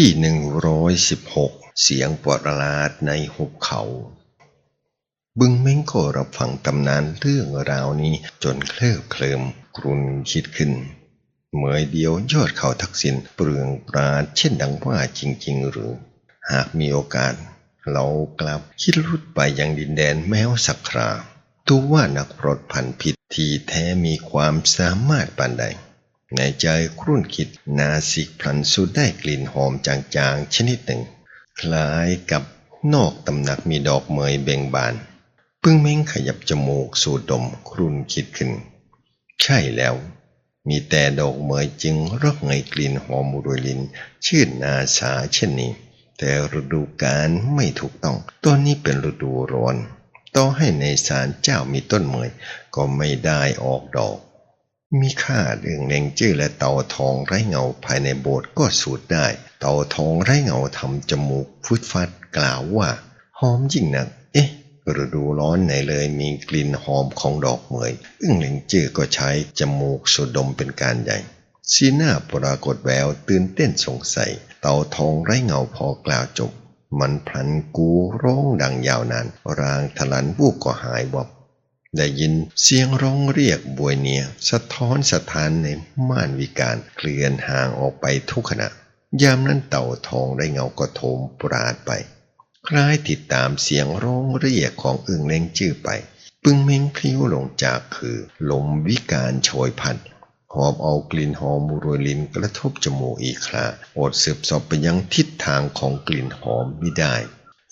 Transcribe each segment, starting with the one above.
ที่หนึ่งร้อยสิบหกเสียงประหลาดในหุบเขา บึงเม้งก็รับฟังตำนานเรื่องราวนี้จนเคลิบเคลิมกรุนคิดขึ้นเมื่อเดียวยอดเขาทักษิณเปลืองปราดเช่นดังว่าจริง ๆ หรือ หากมีโอกาส เรากลับคิดรุดไปยังดินแดนแมวสักคราตัวว่านักปลดพันผิดที่แท้มีความสามารถปานใด ในใจครุ่นคิดนาสิกพลันสูดได้กลิ่นหอมจางๆ ชนิดหนึ่ง คล้ายกับนอกตำหนักมีดอกเมยเบ่งบาน ปึ้งเม้งขยับจมูกสูดดมครุ่นคิดขึ้น ใช่แล้ว มีแต่ดอกเมยจึงรอกไงกลิ่นหอมอุรยลิน ชื่นนาสาเช่นนี้ แต่ฤดูกาลไม่ถูกต้องตอนนี้เป็นฤดูร้อน ต่อให้ในศาลเจ้ามีต้นเมยก็ไม่ได้ออกดอก มีค่าเรื่องเล็งจื้อและเต่าทองไร้เงาภายในโบสถ์ก็สูดได้ เต่าทองไร้เงาทำจมูกฟุดฟัดกล่าวว่าหอมยิ่งนัก เอ๊ะฤดูร้อนไหนเลยมีกลิ่นหอมของดอกเหมย อึ้งเล็งจื้อก็ใช้จมูกสูดดมเป็นการใหญ่สีหน้าปรากฏแววตื่นเต้นสงสัย เต่าทองไร้เงาพอกล่าวจบ มันพลันกูร้องดังยาวนาน รางทลันวูบก็หายวับ ได้ยินเสียงร้องเรียกบวยเนีย สะท้อนสถานในม่านวิการเคลื่อนห่างออกไปทุกขณะ ยามนั้นเต่าทองได้เงาก็โถมปราดไป คล้ายติดตามเสียงร้องเรียกของอึ่งเล้งจื้อไป ปึ้งเม้งพลิ้วลงจากคือ ลมวิการโชยพัดหอบเอากลิ่นหอมรวยลินกระทบจมูกอีกคราอดสืบสอบไปยังทิศทางของกลิ่นหอมไม่ได้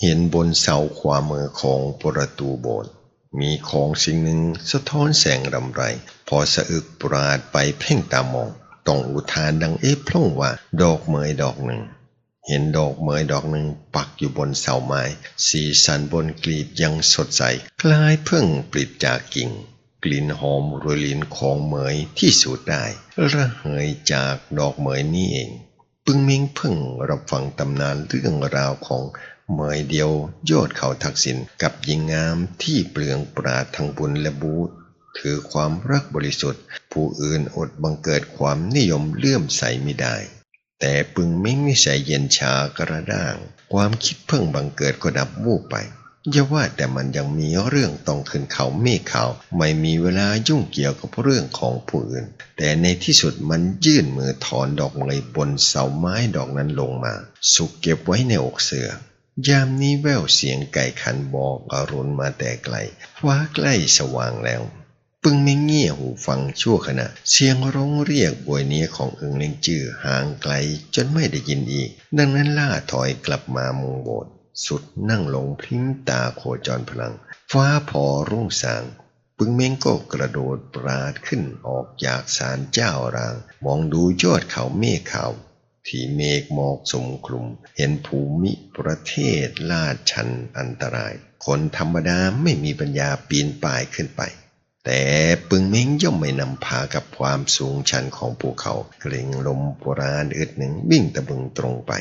เห็นบนเสาขวามือของประตูโบสถ์ มีของสิ่งหนึ่งสะท้อนแสงรำไร พอสะอึกปราดไปเพ่งตามองต้องอุทานดังเอ๊ะพร่องว่า ดอกเมยดอกหนึ่ง เห็นดอกเมยดอกหนึ่งปักอยู่บนเสาไม้ สีสันบนกลีบยังสดใส คล้ายเพิ่งปลิดจากกิ่ง กลิ่นหอมโรยลินของเหมยที่สูดได้ ระเหยจากดอกเหมยนี่เอง ปึงมิงเพิ่งรับฟังตำนานเรื่องราวของ หมยเดียวยอดเขาทักษิณกับหญิงงามที่เปลืองปราดทั้งบุญและบูถือความรักบริสุทธิ์ ผู้อื่นอดบังเกิดความนิยมเลื่อมใสไม่ได้ แต่ปึงมิงนิสัยเย็นชากระด้าง ความคิดเพิ่งบังเกิดก็ดับวูบไปอย่าว่าแต่มันยังมีเรื่องต้องขึ้นเขาเมฆเขาไม่มีเวลายุ่งเกี่ยวกับเรื่องของผู้อื่น แต่ในที่สุดมันยื่นมือถอนดอกไม้บนเสาไม้ดอกนั้นลงมา สุกเก็บไว้ในอกเสือ ยามนี้แววเสียงไก่ขันบอกอรุณมาแต่ไกลฟ้าใกล้สว่างแล้ว ปึงไม่เงี่ยหูฟังชั่วขณะ เสียงร้องเรียกบวยเนียของเอิงเล็งจื้อห่างไกลจนไม่ได้ยินอีก ดังนั้นล่าถอยกลับมามุงโบสถ์สุดนั่งลงพลิ้มตาโคจรพลัง ฟ้าพอรุ่งสาง ปึงเม้งก็กระโดดปราดขึ้นออกจากศาลเจ้าราง มองดูยอดเขาเมฆขาว ที่เมฆหมอกสมคลุม เห็นภูมิประเทศลาดชันอันตราย คนธรรมดาไม่มีปัญญาปีนป่ายขึ้นไป แต่ปึงเม้งย่อมไม่นำพากับความสูงชันของภูเขา เกรงลมโบราณอึดหนึ่งวิ่งตะบึงตรงไป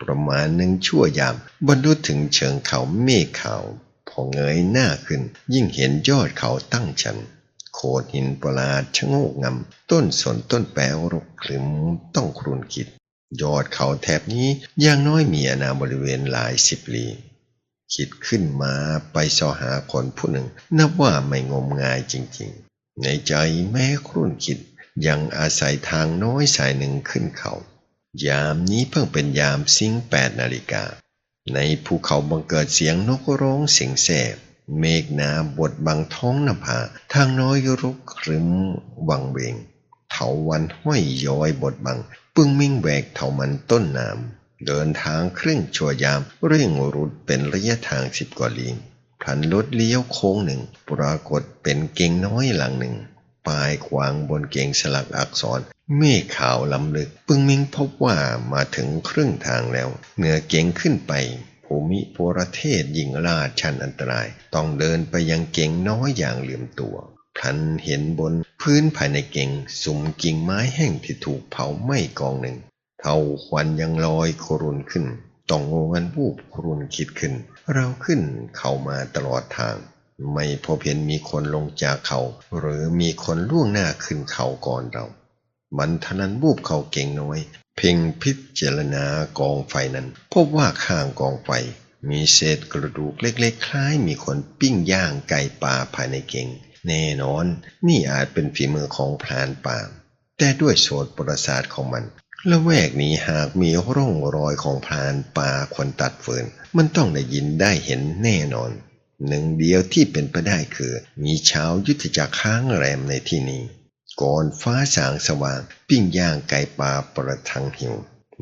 ประมาณหนึ่งชั่วยาม บรรลุถึงเชิงเขาเมฆขาวพอเงยหน้าขึ้น ยิ่งเห็นยอดเขาตั้งชันโขดหินประหลาดชะโงกงำต้นสนต้นแปวรกคลึมต้องครุนคิด ยอดเขาแถบนี้อย่างน้อยมีอาณาบริเวณหลายสิบลีคิดขึ้นมาไปสอหาคนผู้หนึ่ง นับว่าไม่งมงายจริงๆ ในใจแม้ครุ่นคิดยังอาศัยทางน้อยสายหนึ่งขึ้นเขา ยามนี้เพิ่งเป็นยามซิงแปดนาฬิกา ในภูเขาบังเกิดเสียงนกร้องเสียงแสบเมฆหนาบดบังท้องนภาทางน้อยรุกครึมวังเวงเถาวันห้อยย้อยบดบัง ปึงมิ่งแหวกเถามันต้นน้ำเดินทางครึ่งชั่วยามเร่งรุดเป็นระยะทางสิบกว่าลีพลันรถเลี้ยวโค้งหนึ่ง ปรากฏเป็นเก่งน้อยหลังหนึ่งปลายขวางบนเก่งสลักอักษรเมฆขาวลำลึก ปึงมิงพบว่ามาถึงครึ่งทางแล้ว เหนือเก่งขึ้นไป ภูมิโพระเทศยิ่งลาดชันอันตราย ต้องเดินไปยังเก่งน้อยอย่างเหลื่อมตัว พลันเห็นบนพื้นภายในเก่งสุ่มกิ่งไม้แห้งที่ถูกเผาไหม้กองหนึ่ง เท่าควันยังลอยโครุนขึ้น ต้องโงงันวูบครุนคิดขึ้น เราขึ้นเข้ามาตลอดทาง ไม่พบเห็นมีคนลงจากเขา หรือมีคนล่วงหน้าขึ้นเขาก่อนเรา มันทนันบูบเขาเก่งน้อย เพ่งพิจารณากองไฟนั้น พบว่าข้างกองไฟมีเศษกระดูกเล็กๆ คล้ายมีคนปิ้งย่างไก่ป่าภายในเก่ง แน่นอน นี่อาจเป็นฝีมือของพรานป่าแต่ด้วยโสตประสาทของมันละแวกนี้หากมีร่องรอยของพรานป่าคนตัดฟืน มันต้องได้ยินได้เห็นแน่นอน หนึ่งเดียวที่เป็นไปได้คือ มีชาวยุทธจักรค้างแรมในที่นี้ ก่อนฟ้าสางสว่าง ปิ้งย่างไก่ป่าประทังหิว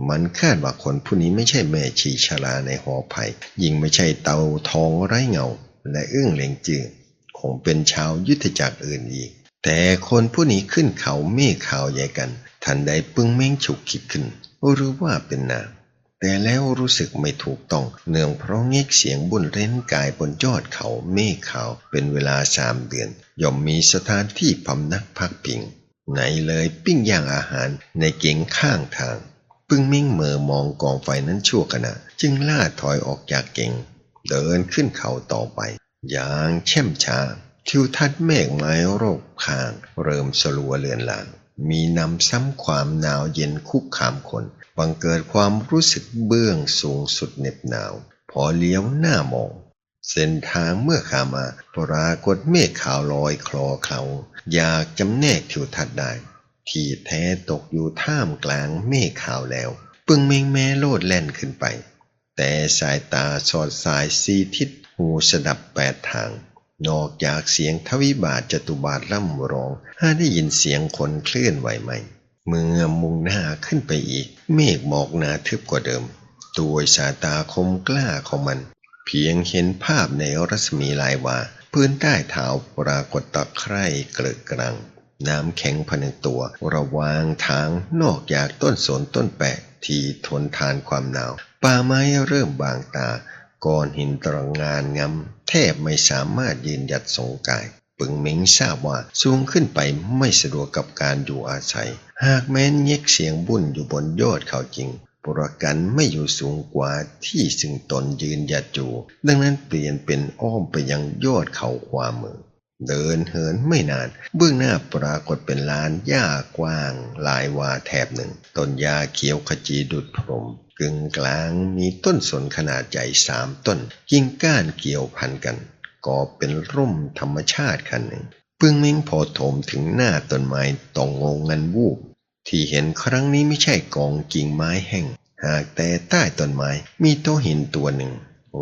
มันคาดว่าคนผู้นี้ไม่ใช่แม่ชีชราในหอไผ่ยิ่งไม่ใช่เตาทองไร้เงา และเอื้องเหลงจือ คงเป็นชาวยุทธจักรอื่นอีก แต่คนผู้นี้ขึ้นเขาเมฆขาวใหญ่กัน ทันใดปึ้งเม้งฉุกคิดขึ้นหรือว่าเป็นนางแต่แล้วรู้สึกไม่ถูกต้อง เนื่องเพราะเงกเสียงบุญเร้นกายบนยอดเขาเมฆขาวเป็นเวลาสามเดือน ย่อมมีสถานที่พำนักพักพิง ไหนเลยปิ้งย่างอาหารในเก๋งข้างทาง ปึ้งมิ่งเหมอมองกองไฟนั้นชั่วขณะ จึงล่าถอยออกจากเก๋งเดินขึ้นเขาต่อไป อย่างเช่มช้า ทิวทัศน์เมฆไม้โรคคาง เริ่มสลัวเลือนลาง มีนำซ้ำความหนาวเย็นคุกคามคนบังเกิดความรู้สึกเบื้องสูงสุดเหน็บหนาว พอเลี้ยวหน้ามอง เส้นทางเมื่อขามาปรากฏเมฆขาวลอยคลอเขา อยากจำแนกทิวทัศน์ได้ ที่แท้ตกอยู่ท่ามกลางเมฆขาวแล้ว ปึงเมงแม้โลดแล่นขึ้นไป แต่สายตาสอดสายสีทิศ หูสดับแปดทาง นอกจากเสียงทวิบาทจตุบาทล่ำร้องหาได้ยินเสียงคนเคลื่อนไหวไหมเมื่อมุ่งหน้าขึ้นไปอีก เมฆหมอกหนาทึบกว่าเดิม ตัวสายตาคมกล้าของมัน เพียงเห็นภาพในรัศมีลายวาพื้นใต้เท้าปรากฏตะไคร่เกลือกรัง น้ำแข็งผนึกตัวระวางทางนอกจากต้นสนต้นแปะที่ทนทานความหนาว ป่าไม้เริ่มบางตา ก้อนหินตระงานงำแทบไม่สามารถยืนหยัดทรงกาย ปึงเหมิงทราบว่าสูงขึ้นไปไม่สะดวกกับการอยู่อาศัย หากแม้นเย็กเสียงบุญอยู่บนยอดเขาจริงปรกันไม่อยู่สูงกว่าที่ซึ่งตนยืนหยัดอยู่ ดังนั้นเปลี่ยนเป็นอ้อมไปยังยอดเขาขวามือ เดินเหินไม่นาน เบื้องหน้าปรากฏเป็นลานหญ้ากว้างหลายวาแถบหนึ่ง ต้นหญ้าเขียวขจีดุดพรมกึ่งกลางมีต้นสนขนาดใหญ่สามต้นกิ่งก้านเกี่ยวพันกันก่อเป็นร่มธรรมชาติคันหนึ่งปึ้งเม้งพอโถมถึงหน้าต้นไม้ต้องงงงันวูบที่เห็นครั้งนี้ไม่ใช่กองกิ่งไม้แห้ง หากแต่ใต้ต้นไม้มีโต๊ะหินตัวหนึ่ง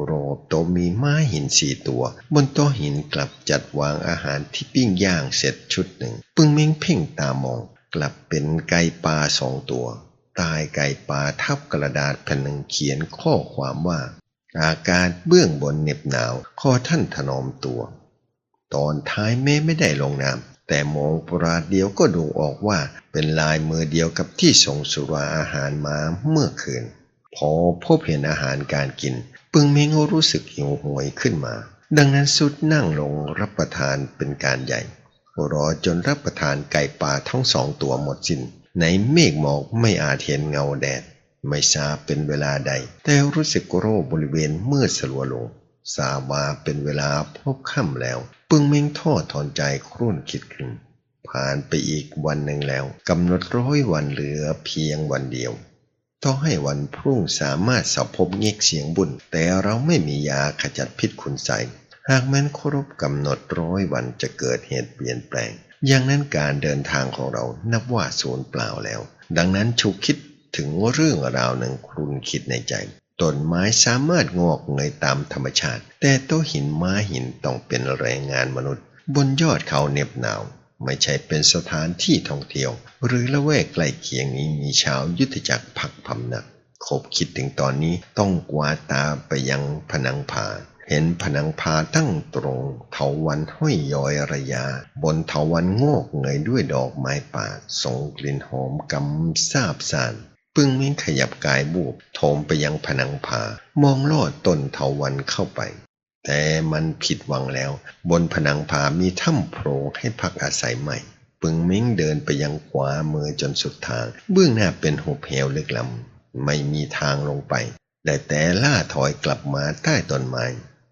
โรบโต๊ะมีไม้หินสี่ตัว บนโต๊ะหินกลับจัดวางอาหารที่ปิ้งย่างเสร็จชุดหนึ่ง ปึ้งเม้งเพ่งตามอง กลับเป็นไก่ปลาสองตัว ตายไก่ปลาทับกระดาษแผ่นหนึ่งเขียนข้อความว่า อากาศเบื้องบนเหน็บหนาวขอท่านถนอมตัว ตอนท้ายแม้ไม่ได้ลงนามแต่มองปราดเดียวก็ดูออกว่าเป็นลายมือเดียวกับที่ส่งสุราอาหารมาเมื่อคืน พอพบเห็นอาหารการกิน ปึงเมงรู้สึกหิวโหยขึ้นมา ดังนั้นสุดนั่งลงรับประทานเป็นการใหญ่รอจนรับประทานไก่ป่าทั้งสองตัวหมดสิน้นในเมฆหมอกไม่อาจเห็นเงาแดด ไม่ทราบเป็นเวลาใด แต่รู้สึกโรคบริเวณมืดสลัวลงทราบว่าเป็นเวลาพบค่ำแล้ว ปึงเม้งทอดถอนใจครุ่นคิดขึ้นผ่านไปอีกวันหนึ่งแล้วกำหนดร้อยวันเหลือเพียงวันเดียว ต้องให้วันพรุ่งสามารถสับพบเงกเสียงบุญ แต่เราไม่มียาขจัดพิษคุณใสหากแม้นครบกำหนดร้อยวันจะเกิดเหตุเปลี่ยนแปลง อย่างนั้นการเดินทางของเรานับว่าสูญเปล่าแล้ว ดังนั้นฉุกคิดถึงเรื่องราวหนึ่งครุนคิดในใจต้นไม้สามารถงอกเงยตามธรรมชาติ แต่โต๊ะหินม้าหินต้องเป็นแรงงานมนุษย์ บนยอดเขาเหน็บหนาว ไม่ใช่เป็นสถานที่ท่องเที่ยว หรือละแวกใกล้เคียงนี้มีชาวยุทธจักรพักพำนักคบคิดถึงตอนนี้ต้องกวาดตาไปยังผนังผาเห็นผนังผาตั้งตรงเถาวันห้อยย้อยระยา บนเถาวันงอกเงยด้วยดอกไม้ป่าส่งกลิ่นหอมกำซาบสานปึ้งมิ้งขยับกายบูบโถมไปยังผนังผามองลอดต้นเถาวันเข้าไป แต่มันผิดหวังแล้ว บนผนังผามีถ้ำโพรงให้พักอาศัยใหม่ปึงมิ้งเดินไปยังขวามือจนสุดทาง เบื้องหน้าเป็นหุบเหวลึกลำไม่มีทางลงไปได้แต่ล่าถอยกลับมาใต้ต้นไม้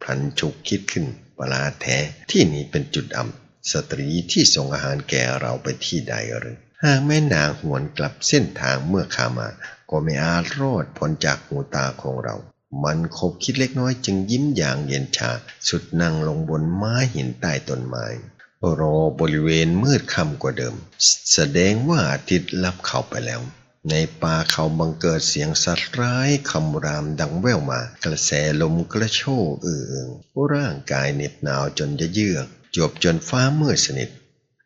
พลันฉุกคิดขึ้นประหลาดแท้ที่นี่เป็นจุดอ่ำสตรีที่ส่งอาหารแก่เราไปที่ใดหรือหากแม่นางหวนกลับเส้นทางเมื่อขามา ก็ไม่อาจรอดพ้นจากหูตาของเรา มันคบคิดเล็กน้อยจึงยิ้มอย่างเย็นชา สุดนั่งลงบนไม้หินใต้ต้นไม้รอบริเวณมืดค่ำกว่าเดิม แสดงว่าอาทิตย์ลับเข้าไปแล้ว ในป่าเขาบังเกิดเสียงสัตว์ร้ายคำรามดังแว่วมา กระแสลมกระโชกเอื่องร่างกายเหน็บหนาวจนจะเยือก จบจนฟ้ามืดสนิท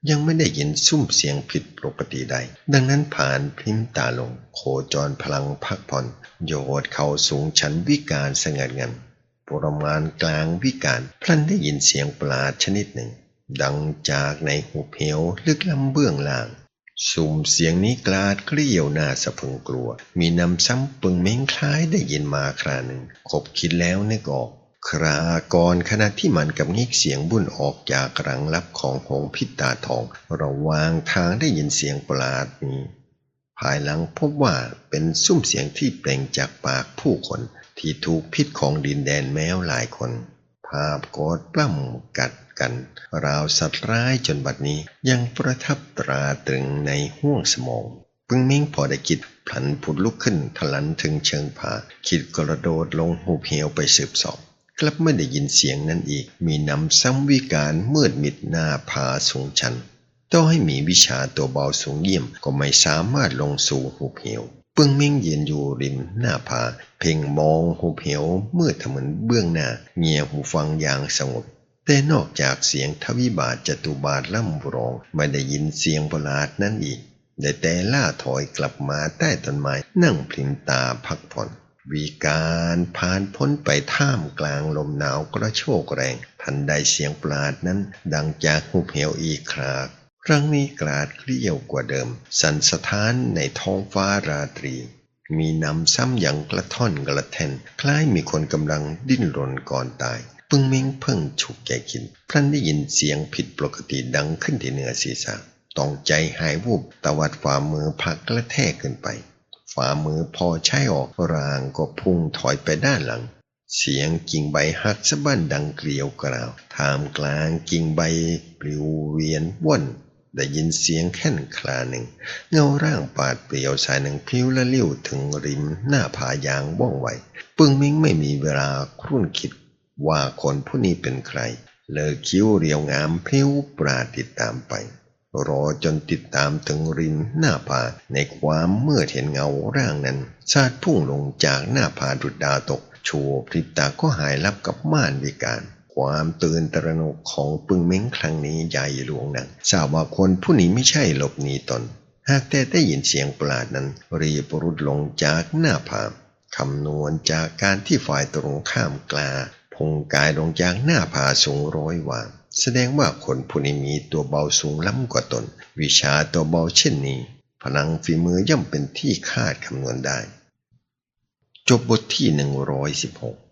ยังไม่ได้ยินซุ้มเสียงผิดปกติใด ดังนั้นผ่านพริมตาลง โคจรพลังพักผ่อน โยดเข้าสูงชันวิการสงัดงันประมาณกลางวิการพลันได้ยินเสียงปลาดชนิดหนึ่ง ดังจากในหุบเหวลึกล้ำเบื้องล่างสุ่มเสียงนี้กลาดเกลียวหน้าสะพึงกลัว มีนำซ้ำปึงเม้งคล้ายได้ยินมาคราหนึ่งคบคิดแล้วนึกออก ครากรขณะที่มันกับงิกเสียงบุ่นออกจากรังลับของหงพิตาทอง ระวางทางได้ยินเสียงประหลาดนี้ภายหลังพบว่าเป็นซุ้มเสียงที่เปล่งจากปากผู้คนที่ถูกพิษของดินแดนแมวหลายคน ภาพกอดปล้ำกัดกัน ราวสัตว์ร้ายจนบัดนี้ยังประทับตราตรึงในห้วงสมองปึงเม้งพอได้คิดพลันผุดลุกขึ้นทะลันถึงเชิงผา คิดกระโดดลงหูเหวไปสืบสอบ กลับไม่ได้ยินเสียงนั้นอีก มีนำซ้ำวิการมืดมิดหน้าผาสูงชันต้องให้มีวิชาตัวเบาสูงเยี่ยมก็ไม่สามารถลงสู่หุบเหวปึ้งเม้งเยืนอยู่ริมหน้าผา เพ่งมองหุบเหวมืดถมือนเบื้องหน้า เงียหูฟังอย่างสงบ แต่นอกจากเสียงทวิบาทจตุบาทล่ำร้อง ไม่ได้ยินเสียงประหลาดนั้นอีก ได้แต่ล่าถอยกลับมาใต้ต้นไม้นั่งพลิมตาพักผ่อน วีการผ่านพ้นไปท่ามกลางลมหนาวกระโชกแรง ทันใดเสียงปราดนั้น ดังจากหุบเหวอีกคราครั้งนี้กราดเกลี้ยวกว่าเดิม สันสถานในท้องฟ้าราตรี มีนำซ้ำอย่างกระท่อนกระแทนคล้ายมีคนกำลังดิ้นรนก่อนตายปึ้งเม้งเพิ่งฉุกใจคิดพลันได้ยินเสียงผิดปกติดังขึ้นที่เหนือศีรษะต้องใจหายวูบตวัดฝ่ามือพักกระแทกขึ้นไป ฝ่ามือพอใช้ออกรางก็พุ่งถอยไปด้านหลัง เสียงกิ่งใบหักสะบั้นดังเกลียวกราวท่ามกลางกิ่งใบปลิวเวียนว่อนได้ยินเสียงแค่นคลาหนึ่ง เงาร่างปาดเปลี่ยวสายหนึ่งพลิ้วและเลี้ยวถึงริมหน้าผายางว่องไวปึ้งมิ้งไม่มีเวลาครุ่นคิดว่าคนผู้นี้เป็นใคร เลอคิ้วเรียวงามพลิ้วปราดติดตามไป รอจนติดตามถึงริมหน้าผาในความเมื่อเห็นเงาร่างนั้นชาดพุ่งลงจากหน้าผาดุดดาวตกชัวพริบตาก็หายลับกับม่านวิการ ความตื่นตระหนกของปึงเม้งครั้งนี้ใหญ่หลวงนักทราบว่าคนผู้นี้ไม่ใช่หลบหนีตน หากแต่ได้ยินเสียงประหลาดนั้น รีบรุดลงจากหน้าผาคำนวณจากการที่ฝ่ายตรงข้ามกลาพงกายลงจากหน้าผาสูงร้อยวา แสดงว่าคนผู้นี้มีตัวเบาสูงล้ำกว่าตน วิชาตัวเบาเช่นนี้ พลังฝีมือย่อมเป็นที่คาดคำนวณได้ จบบทที่ 116